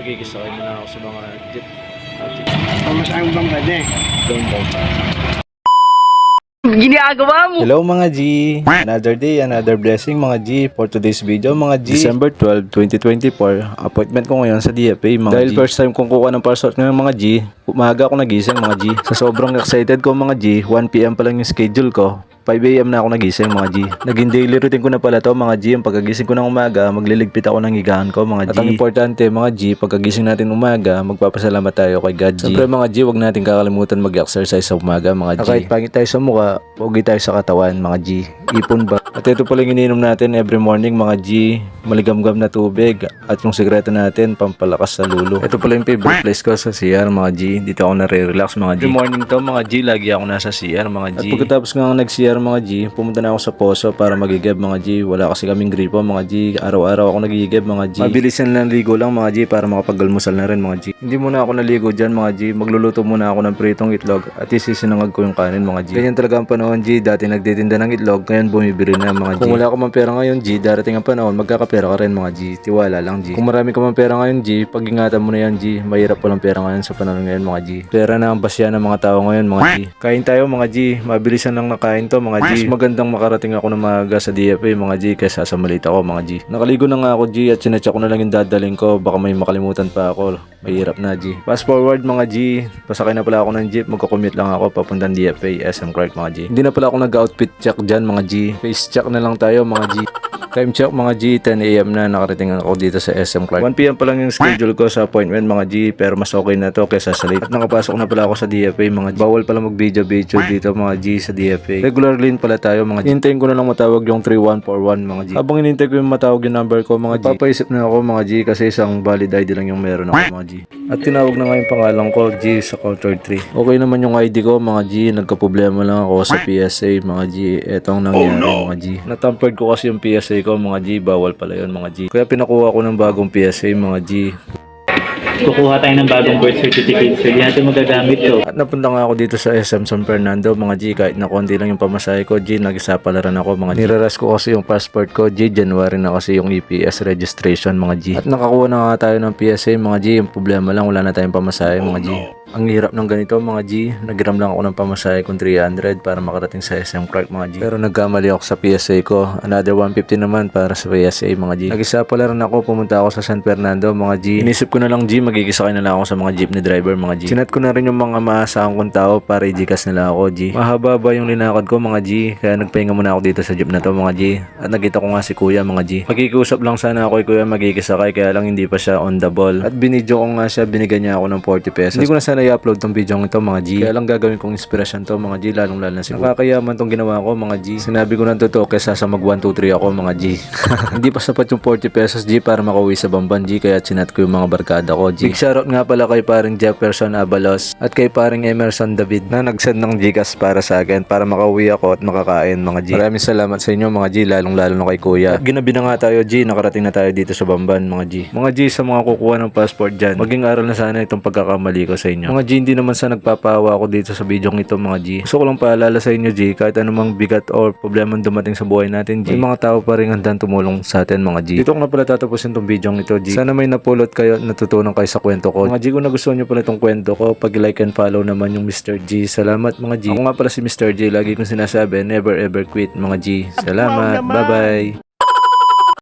Nagkikisakay na ako sa mga jeep. Jeep. Pamasang bang pwede? Doon daw. Ginagawa mo! Hello mga G! Another day, another blessing mga G for today's video mga G. December 12, 2024, appointment ko ngayon sa DFA mga Dahil first time kong kuha ng passport ngayon mga G, umaga ako nagising mga G. Sa sobrang excited ko mga G, 1pm pa lang yung schedule ko. 5am na ako nagising mga G. Naging daily routine ko na pala to mga G. Ang pagkagising ko ng umaga, magliligpit ako ng higaan ko mga G. At ang importante mga G, pagkagising natin umaga, magpapasalamat tayo kay God G. Siyempre mga G, wag natin kakalimutan mag-exercise sa umaga mga G. At kahit pangit tayo sa mukha, pogi tayo sa katawan mga G. Ipon ba? At ito pala yung ininom natin every morning mga G. Maligamgam na tubig. At yung sikreto natin, pampalakas sa lulo. Ito pala yung favorite place ko sa CR mga G. Dito ako nare-relax mga G. Every morning to mga G, lagi ako nasa CR mga G. At pagkatapos nga nag-CR mga G, pumunta na ako sa poso para magigib mga G. Wala kasi kaming gripo mga G. Araw-araw ako nagigib mga G. Mabilis yan lang ligo lang mga G para makapaggalmusal na rin mga G. Hindi muna ako naligo dyan mga G. Magluluto muna ako ng pritong itlog at isisinangag ko yung kanin mga G. Ganyan talaga ang panahon G. Dati nagtitinda ng itlog, ngayon bumibili na mga G. Kung wala ka man pera ngayon G, darating ang panahon, magkakapera ka rin mga G. Tiwala lang G. Kung marami ka man pera ngayon G, pag-ingatan mo na yan G. Mahirap walang pera ngayon sa panahon ngayon mga G. Pera na ang basya ng mga tao ngayon mga G. Kain tayo mga G. Mabilisan lang nakain to mga G. Mas magandang makarating ako ng maaga sa DFA mga G kaysa sa malita ko mga G. Nakaligo na nga ako G at sinecheck ko na lang yung dadaling ko. Baka may makalimutan pa ako. Mahirap na G. Fast forward mga G. Pasakay na pala ako ng jeep. Magko-commute lang ako papuntang DFA, SM Clark mga G. Hindi na pala ako nag-outfit check dyan mga G. Face check na lang tayo mga G. Time check mga G, 10am na nakarating ako dito sa SM Clark. 1pm pa lang yung schedule ko sa appointment mga G, pero mas okay na to kaysa sa late. At nakapasok na pala ako sa DFA mga G. Bawal pala mag video video dito mga G sa DFA. Regular lane pala tayo mga G. Hintayin ko na lang matawag yung 3141 mga G. Habang hinintay ko yung matawag yung number ko mga G, papaisip na ako mga G kasi isang valid ID lang yung meron ako mga G. At tinawag na nga yung pangalan ko G sa counter 3. Okay naman yung ID ko mga G, nagka-problema lang ako sa PSA mga G. Etong nangyari mga G. Natampered ko kasi yung PSA ko mga G, bawal pala yun mga G. Kaya pinakuha ko ng bagong PSA mga G. kukuha tayo ng bagong birth certificate. So, di natin magagamit to. At napunta nga ako dito sa SM San Fernando mga G kahit na konti lang yung pamasahe ko G nag-isa pala rin ako mga G. Niraras ko kasi yung passport ko G January na kasi yung EPS registration mga G. At nakakuha na nga tayo ng PSA mga G yung problema lang wala na tayong pamasahe mga G. Ang hirap ng ganito mga G Nagiram lang ako ng pamasahe kung 300 para makarating sa SM Clark mga G. Pero nagkamali ako sa PSA ko Another 150 naman para sa PSA mga G. Nag-isa pala rin ako pumunta ako sa San Fernando mga G. Inisip ko na lang G magkikisakay na lang ako sa mga jeepney driver mga G. Sinat ko na rin yung mga maasahan kong tao para i-gcas nila ako G. Mahaba ba yung linakad ko mga G? Kaya nagpahinga muna ako dito sa jeep na to mga G. At nakita ko nga si kuya mga G. Magkikiusap lang sana ako kay kuya magkikisakay Kaya lang hindi pa siya on the ball. At binidyo ko nga siya binigyan niya ako ng 40 pesos. Hindi ko na sana i-upload tong video ito mga G. Kaya lang gagawin kong inspirasyon to mga G Lalong lalo na si Nakakayaman tong ginawa ko mga G. Sinabi ko ng totoo kaysa sa mag 1, 2, 3 ako mga G. Hindi pa sapat yung 40 pesos G para makauwi sa Bamban G Kaya chinat ko yung mga barkada ko G Big shoutout nga pala kay paring Jefferson Abalos At kay paring Emerson David Na nagsend ng Gcash para sa akin Para makauwi ako at makakain mga G. Maraming salamat sa inyo mga G Lalong lalo na kay kuya. At ginabi na nga tayo G. Nakarating na tayo dito sa Bamban mga G. Mga G sa mga kukuha ng passport dyan Maging aral na sana itong pagkakamali ko sa inyo. Mga G hindi naman sa nagpapawa ako dito sa video ito mga G. Gusto ko lang paalala sa inyo G Kahit anumang bigat or problema dumating sa buhay natin G May mga tao pa rin handang tumulong sa atin mga G. Dito ko na pala tatapusin itong video ito G. Sana may napulot kayo at natutunan kayo sa kwento ko. Mga G kung nagustuhan nyo pala itong kwento ko Pag like and follow naman yung Mr. G. Salamat mga G. Ako nga pala si Mr. G. Lagi kong sinasabi never ever quit mga G. Salamat. Bye bye